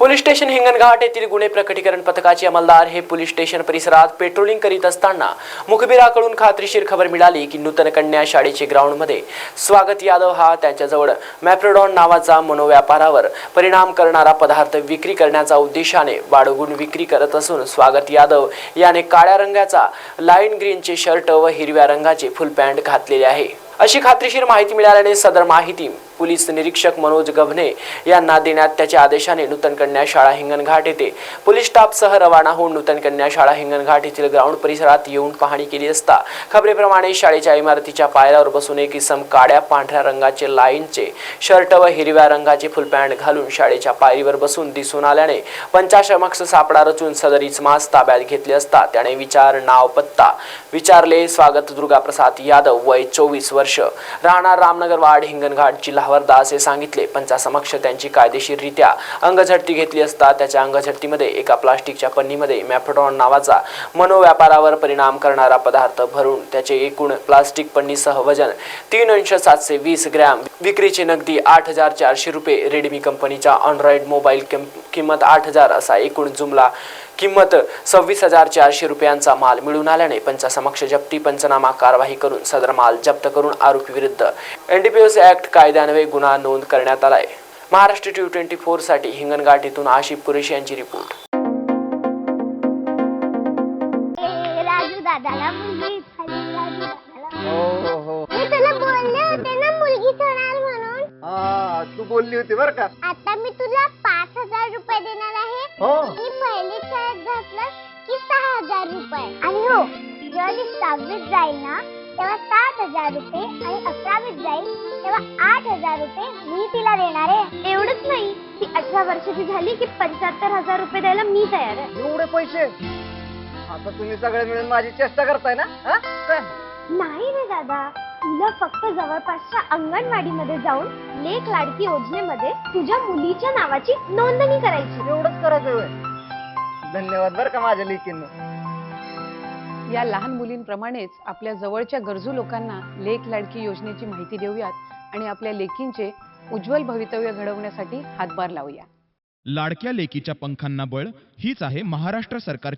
Police station Hinganghat येथील गुन्हे प्रकटीकरण पथकाचे अंमलदार हे पोलीस स्टेशन परिसरात पेट्रोलिंग करीत असताना मुखबिराकडून खात्रीशीर खबर मिळाली की नूतन कन्या शाळेचे ग्राउंडमध्ये स्वागत यादव हा त्यांच्याजवळ मॅप्रोडॉन नावाचा मनोव्यापारावर परिणाम करणारा पदार्थ विक्री करण्याचा उद्देशाने बाळगून विक्री करत असून स्वागत यादव याने काळ्या रंगाचा लाईन ग्रीनचे शर्ट व हिरव्या रंगाचे फुल पॅन्ट घातलेले आहे. अशी खात्रीशीर माहिती मिळाल्याने सदर माहिती पोलीस निरीक्षक मनोज गव्हणे यांना देण्यात त्याच्या आदेशाने नूतन कन्या शाळा हिंगणघाट येथे पोलीस स्टाफसह रवाना होऊन नूतन कन्या शाळा हिंगणघाट येथील ग्राउंड परिसरात येऊन पाहणी केली असता खबरेप्रमाणे शाळेच्या इमारतीच्या पायऱ्यावर बसून एक इसम काळ्या पांढऱ्या रंगाचे लाईनचे शर्ट व हिरव्या रंगाचे फुल पॅन्ट घालून शाळेच्या पायरीवर बसून दिसून आल्याने पंचाशमक्ष सापडा रचून सदर इस्मास ताब्यात घेतले असता त्याने विचार नाव पत्ता विचारले. स्वागत दुर्गाप्रसाद यादव वय चोवीस वर्ष. राहणार रामनगर वाड हिंगणघाट जिल्हा गुन्ह्यावर दास हे सांगितले. पंचासमक्ष त्यांची कायदेशीररित्या अंगझडती घेतली असता त्याच्या अंगझडतीमध्ये एका प्लास्टिकच्या पन्नीमध्ये मॅफेडॉन नावाचा मनोव्यापारावर परिणाम करणारा पदार्थ भरून त्याचे एकूण प्लास्टिक पन्नीसह वजन तीन अंश सातशे वीस ग्रॅम विक्रीचे नगदी आठ हजार चारशे रुपये. रेडमी कंपनीच्या अँड्रॉइड मोबाईल किंमत आठ हजार असा एकूण जुमला किंमत सव्वीस हजार चारशे रुपयांचा माल मिळून आल्याने पंचासमक्ष जप्ती पंचनामा कारवाई करून सदर माल जप्त करून आरोपी विरुद्ध एनडीपीएस ऍक्ट कायद्यान्वये गुन्हा नोंद करण्यात आलाय. महाराष्ट्र टी ट्वेंटी फोरसाठी हिंगणघाट येथून आशिफ कुरेशी यांची रिपोर्ट. दादाला मुलगी हो हो मी तुला बोलले होते ना मुलगी होणार म्हणून? हा तू बोलली होती बर का. आता मी तुला पाच हजार रुपये देणार आहे. रुपये आणि हो जेव्हा ती सहावीत जाईल ना तेव्हा सात हजार रुपये आणि अकरावीत जाईल तेव्हा आठ हजार रुपये मी तिला देणार आहे. एवढंच नाही ती अठरा वर्षाची झाली की पंच्याहत्तर हजार रुपये द्यायला मी तयार आहे. एवढे पैसे? आता तुम्ही सगळे मिळून माझी चेष्टा करताय ना? हा? काय? नाही रे दादा तुला फक्त जवळपासच्या अंगणवाडीमध्ये जाऊन लेख लाडकी योजनेमध्ये तुझ्या मुलीच्या नावाची नोंदणी करायची. एवढंच करायचं होय. धन्यवाद बर का माझ्या लेकीनं. या लहान मुलींप्रमाणेच आपल्या जवळच्या गरजू लोकांना लेख लाडकी योजनेची माहिती देऊयात आणि आपल्या लेकींचे उज्ज्वल भवितव्य घडवण्यासाठी हातभार लावूया. लाडक्या लेकीच्या पंखांना बळ हीच आहे महाराष्ट्र सरकारची